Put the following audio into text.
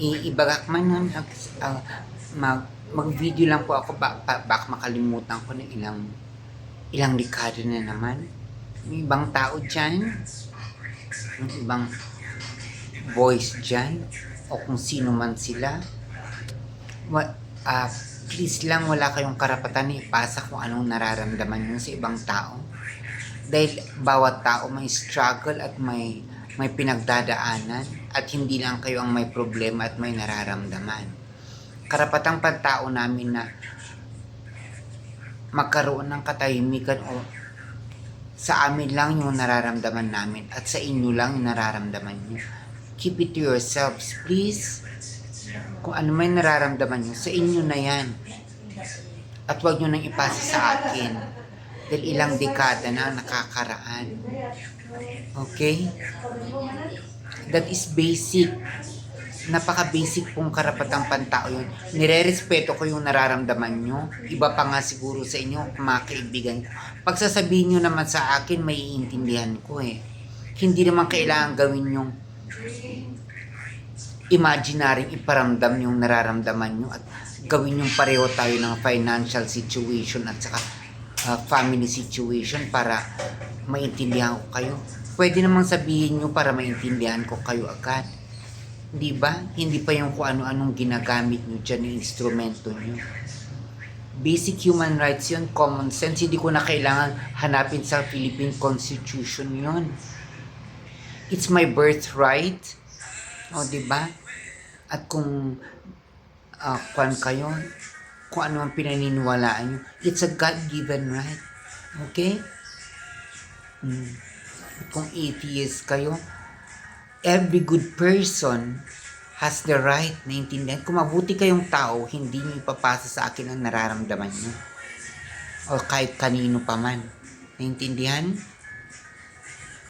iibagak man nun, uh, mag, mag-video lang po ako, ba, ba, makalimutan ko na ilang, ilang dekada na naman. May ibang tao dyan, yung ibang voice dyan, o kung sino man sila. Wa, ah, please lang, wala kayong karapatan na ipasa kung anong nararamdaman nyo sa ibang tao. Dahil bawat tao may struggle at may may pinagdadaanan at hindi lang kayo ang may problema at may nararamdaman. Karapatang pantao namin na magkaroon ng katahimikan o sa amin lang yung nararamdaman namin at sa inyo lang yung nararamdaman nyo. Keep it to yourselves, please. Kung ano may nararamdaman nyo, sa inyo na yan. At huwag nyo nang ipasa sa akin. Dahil ilang dekada na nakakaraan. Okay? That is basic. Napaka-basic pong karapatang pantao yun. Nire-respeto ko yung nararamdaman nyo. Iba pa nga siguro sa inyo, mga kaibigan. Pag nyo naman sa akin, may iintindihan ko eh. Hindi naman kailangan gawin yung imaginaryong iparamdam yung nararamdaman nyo at gawin yung pareho tayo ng financial situation at saka uh, family situation para maintindihan ko kayo. Pwede namang sabihin nyo para maintindihan ko kayo agad. Di ba? Hindi pa yung kung ano-anong ginagamit nyo dyan yung instrumento nyo. Basic human rights yun, common sense. Hindi ko na kailangan hanapin sa Philippine Constitution yun. It's my birthright. O, di ba? At kung uh, kwan kayo, kung ano ang pinaniniwalaan nyo, it's a God-given right. Okay? Mm. Kung atheist kayo, every good person has the right na intindihan. Kung mabuti kayong tao, hindi nyo ipapasa sa akin ang nararamdaman nyo. O kahit kanino pa man. Naintindihan?